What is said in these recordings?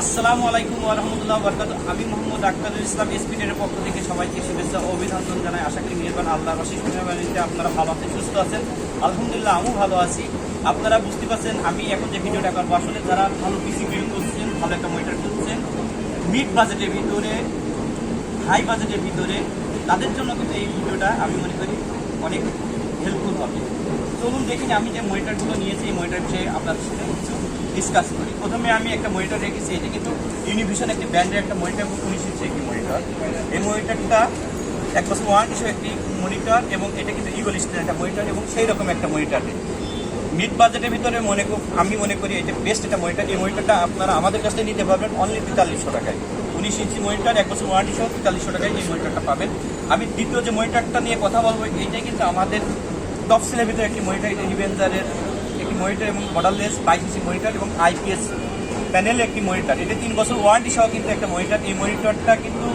আসসালামু আলাইকুম ওরহামতুল্লাহ বরকাত আমি মোহাম্মদ আক্তারুল ইসলাম এসপিডের পক্ষ থেকে সবাইকে শুভেচ্ছা ও অভিনন্দন জানাই। আশা করি নির্বাণ আল্লাহ মেহরবানিতে আপনারা ভালো আছেন, সুস্থ আছেন। আলহামদুলিল্লাহ, আমিও ভালো আছি। আপনারা বুঝতে পারছেন, আমি এখন যে ভিডিওটা করব, আসলে যারা ভালো পিসি বিল্ড করছেন, ভালো একটা মনিটর করছেন মিড বাজেটের ভিতরে, হাই বাজেটের ভিতরে, তাদের জন্য কিন্তু এই ভিডিওটা আমি মনে করি অনেক হেল্পফুল হবে। চলুন দেখেন আমি যে মনিটরগুলো নিয়েছি, এই মনিটর বিষয়ে আপনাদের সাথে ডিসকাস করি। প্রথমে আমি একটা মনিটর রেখেছি, এটা কিন্তু ইউনিভিশন একটি ব্র্যান্ডের একটা মনিটর উনিশ ইঞ্চি একটি মনিটর এই মনিটরটা এক বছর ওয়ারেন্টি সহ একটি মনিটর এবং এটা কিন্তু ইগোলিস্টের একটা মনিটর এবং সেই রকম একটা মনিটর মিড বাজেটের ভিতরে মনে আমি মনে করি এটা বেস্ট একটা মনিটর এই মনিটরটা আপনারা আমাদের কাছ নিতে পারবেন অনলি তেতাল্লিশশো টাকায়। উনিশ ইঞ্চি মনিটর এক বছর ওয়ারেন্টি সহ তেতাল্লিশশো টাকায় এই মনিটরটা পাবেন। আমি দ্বিতীয় যে মনিটরটা নিয়ে কথা বলব এইটাই কিন্তু আমাদের টপ সেলের ভিতরে একটি মনিটর একটি মনিটর এবং মডেললেস বাইশ ইঞ্চি মনিটর এবং আইপিএস প্যানেল একটি মনিটর এটা তিন বছর ওয়ারেন্টি সহ কিন্তু একটা মনিটর এই মনিটরটা কিন্তু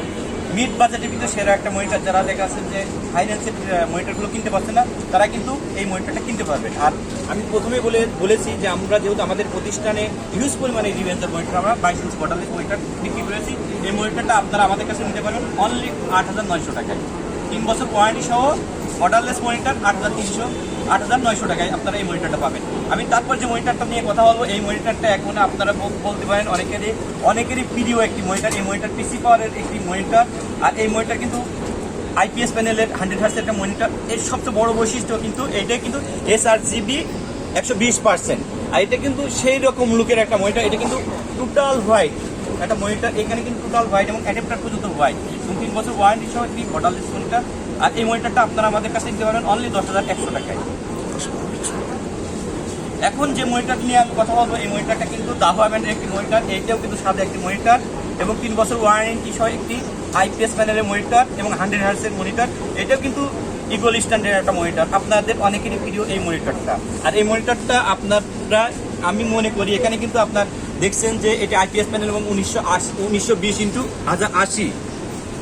মিড বাজেটের ভিতরে সেরা একটা মনিটর যারা দেখা আছে যে ফাইন্যান্সের মনিটরগুলো কিনতে পারছে না, তারা কিন্তু এই মনিটরটা কিনতে পারবে। আর আমি প্রথমে বলে, বলেছি যে আমরা যেহেতু আমাদের প্রতিষ্ঠানে হিউজ পরিমাণে রিভেঞ্জার মনিটর আমরা বাইশ ইঞ্চি মডেলের মনিটর বিক্রি করেছি। এই মনিটরটা আপনারা আমাদের কাছে নিতে পারবেন অনলি আট হাজার নয়শো টাকায়। তিন বছর ওয়ারেন্টি সহ অর্ডারলেস মনিটর আট হাজার তিনশো, আট হাজার নয়শো টাকায় আপনারা এই মনিটরটা পাবেন। আমি তারপর যে মনিটরটা নিয়ে কথা বলব, এই মনিটরটা এখন আপনারা বলতে পারেন অনেকেরই অনেকেরই প্রিয় একটি মনিটর এই মনিটর পিসি পাওয়ারের একটি মনিটর আর এই মনিটর কিন্তু আইপিএস প্যানেলের হান্ড্রেড হার্সের একটা মনিটর এর সবচেয়ে বড় বৈশিষ্ট্য কিন্তু এইটাই কিন্তু এস আর জিবি একশো বিশ পার্সেন্ট আর এটা কিন্তু সেই রকম লুকের একটা মনিটর এটা কিন্তু টোটাল হোয়াইট একটা মনিটর এখানে কিন্তু টোটাল হোয়াইট এবং অ্যাডাপ্টার পর্যন্ত হোয়াইট এবং তিন বছর ওয়ারেন্টি সহ একটি মডেললেস মনিটর আর এই মনিটরটা আপনারা আমাদের কাছে নিতে পারেন অনলি দশ হাজার একশো টাকায়। এখন যে মনিটর নিয়ে আমি কথা বলব, এই মনিটরটা কিন্তু দাহা ব্যান্ডের একটি মনিটর এইটাও কিন্তু সাদা একটি মনিটর এবং তিন বছর ওয়ারেন্টি সহ একটি আইপিএস প্যানেলের মনিটর এবং হান্ড্রেড হার্সের মনিটর এটাও কিন্তু ইগোল স্ট্যান্ডার্ড একটা মনিটর আপনাদের অনেকেরই প্রিয় এই মনিটরটা আর এই মনিটরটা আপনারা, আমি মনে করি এখানে কিন্তু আপনার দেখছেন যে এটা আইপিএস প্যানেল এবং উনিশশো আশি, উনিশশো বিশ ইন্টু হাজার আশি।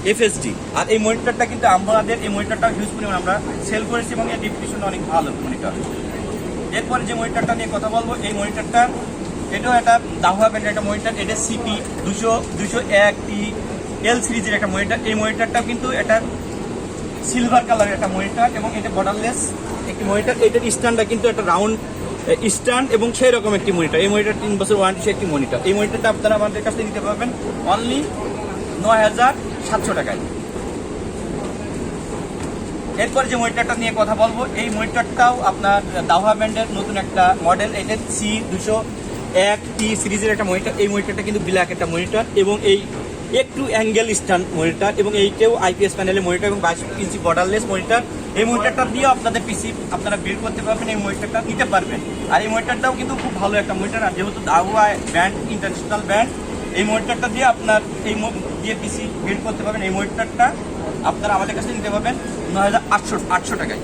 এফএসডি আর এই মনিটরটা কিন্তু আমাদের এই মনিটরটা হিউজ পরিমাণ আমরা সেল করেছি এবং এর ডিফিনিশন অনেক ভালো মনিটর এরপরে যে মনিটরটা নিয়ে কথা বলব, এই মনিটরটা এটাও একটা দাহুয়া ব্র্যান্ডের একটা মনিটর এটা সিপি দুশো দুশো এক টি এল সিরিজের একটা মনিটর এই মনিটরটা কিন্তু এটা সিলভার কালারের একটা মনিটর এবং এটা বর্ডারলেস একটি মনিটর এটার স্ট্যান্ডটা কিন্তু একটা রাউন্ড স্ট্যান্ড এবং সেই রকম একটি মনিটর এই মনিটর তিন বছর ওয়ারেন্টি একটি মনিটর এই মনিটরটা আপনারা আমাদের কাছে নিতে পারবেন। অনলি নয় হাজার সাতশো টাকায়। এরপর যে মনিটরটা নিয়ে কথা বলব, এই মনিটরটাও আপনার দাওয়া ব্র্যান্ডের নতুন একটা মডেল, এটা সি দুশো এক টি সিরিজের একটা মনিটর এই মনিটরটা কিন্তু ব্ল্যাক একটা মনিটর এবং এই একটু অ্যাঙ্গেল স্ট্যান্ড মনিটর এবং এইটাও আইপিএস প্যানেলের মনিটর এবং বাইশ ইঞ্চি বর্ডারলেস মনিটর এই মনিটরটা দিয়ে আপনাদের পিসি, আপনারা বের করতে পারবেন, এই মনিটরটা নিতে পারবেন। আর এই মনিটরটাও কিন্তু খুব ভালো একটা মনিটর আর যেহেতু দাওয়া ব্র্যান্ড ইন্টারন্যাশনাল ব্র্যান্ড, এই মনিটরটা দিয়ে আপনার এই দিয়ে পিসি বিল্ড করতে পারবেন। এই মনিটরটা আপনারা আমাদের কাছে নিতে পারবেন নয় হাজার আটশো আটশো টাকায়।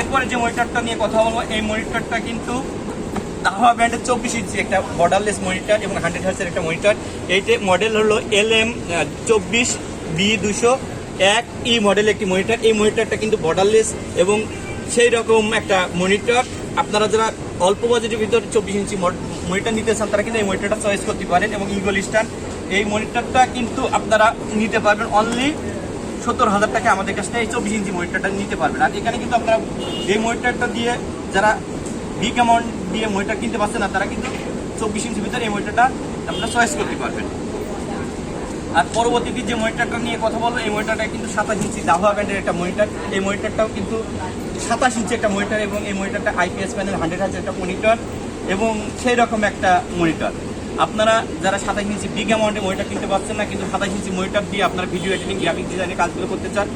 এরপরে যে মনিটরটা নিয়ে কথা বলব, এই মনিটরটা কিন্তু দাহা ব্র্যান্ডের চব্বিশ ইঞ্চি একটা বর্ডারলেস মনিটর এবং হান্ড্রেড হার্সের একটা মনিটর। এইটা মডেল হলো এল এম চব্বিশ বি দুশো এক ই মডেল একটি মনিটর। এই মনিটরটা কিন্তু বর্ডারলেস এবং সেই রকম একটা মনিটর। আপনারা যারা অল্প বাজেটের ভিতরে চব্বিশ ইঞ্চি মনিটর নিতে চান, তারা কিন্তু এই মনিটরটা চয়েস করতে পারেন এবং ইগল স্ট্যান্ড এই মনিটরটা কিন্তু আপনারা নিতে পারবেন অনলি সত্তর হাজার টাকা আমাদের কাছ থেকে, এই চব্বিশ ইঞ্চি মনিটরটা নিতে পারবেন। আর এখানে কিন্তু আপনারা এই মনিটরটা দিয়ে যারা বিগ অ্যামাউন্ট দিয়ে মনিটর কিনতে পারছেন না, তারা কিন্তু চব্বিশ ইঞ্চির ভিতরে এই মনিটরটা আপনারা চয়েস করতে পারবেন। আর পরবর্তীতে যে মনিটরটা নিয়ে কথা বলব, এই মনিটরটা কিন্তু সাতাশ ইঞ্চি দাহা ব্যান্ডের একটা মনিটর এই মনিটরটাও কিন্তু সাতাশ ইঞ্চি একটা মনিটর এবং এই মনিটরটা আইপিএস প্যানেল হান্ড্রেড হাজার একটা মনিটর এবং সেই রকম একটা মনিটর আপনারা যারা সাতাশ ইঞ্চি বিগ অ্যামাউন্টে মনিটর কিনতে পারছেন না, কিন্তু সাতাশ ইঞ্চি মনিটর দিয়ে আপনারা ভিডিও এডিটিং গ্রাফিক ডিজাইনের কাজগুলো করতে চান,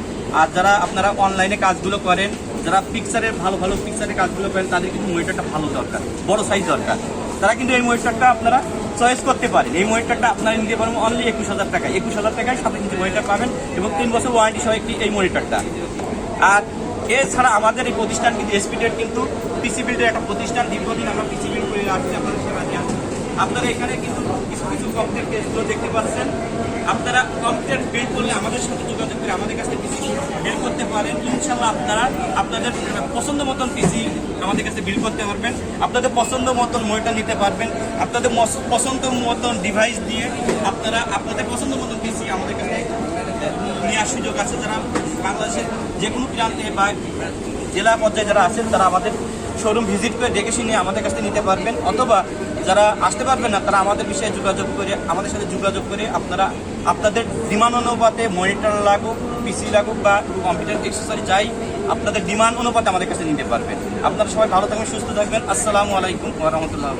আর যারা আপনারা অনলাইনে কাজগুলো করেন, যারা পিকচারের ভালো ভালো পিকচারের কাজগুলো করেন, তাদের কিন্তু মনিটরটা ভালো দরকার, বড় সাইজ দরকার। তারা কিন্তু এই মনিটরটা আপনারা চয়েস করতে পারেন। এই মনিটরটা আপনারা নিতে পারবেন অনলি একুশ হাজার টাকা। একুশ হাজার টাকায় সাতাশ ইঞ্চি মনিটর পাবেন এবং তিন বছর ওয়ারেন্টি সহ একটি এই মনিটরটা আর এছাড়া আমাদের এই প্রতিষ্ঠান কিন্তু এসপিডের কিন্তু পিসি বিল্ডের একটা প্রতিষ্ঠান। দীর্ঘদিন আমরা পিসি বিল্ড করে আসছি, আপনাদের সেবা। আপনারা এখানে কিন্তু কিছু কিছু কম্পিউটার কেসগুলো দেখতে পাচ্ছেন। আপনারা কম্পিউটার বিল করলে আমাদের সাথে যোগাযোগ করে আমাদের কাছে পিসি বিল করতে পারেন। ইনশাল্লাহ আপনারা আপনাদের পছন্দ মতন পিসি আমাদের কাছে বিল করতে পারবেন। আপনাদের পছন্দ মতন মনিটর নিতে পারবেন। আপনাদের পছন্দ মতন ডিভাইস দিয়ে আপনারা আপনাদের পছন্দ মতন পিসি আমাদের কাছে নেওয়ার সুযোগ আছে। যারা বাংলাদেশের যে কোনো প্রান্তে বা জেলা পর্যায়ে যারা আছেন, তারা আমাদের শোরুম ভিজিট করে দেখে শুনে আমাদের কাছে নিতে পারবেন। অথবা যারা আসতে পারবেন না, তারা আমাদের বিষয়ে যোগাযোগ করে, আমাদের সাথে যোগাযোগ করে আপনারা, আপনাদের ডিমান্ড অনুপাতে মনিটার লাগুক পিসি লাগুক বা কম্পিউটার এক্সেসরি যাই, আপনাদের ডিমান্ড অনুপাতে আমাদের কাছে নিতে পারবেন। আপনারা সবাই ভালো থাকবেন, সুস্থ থাকবেন। আসসালামু আলাইকুম ওরহমতুল্লাহ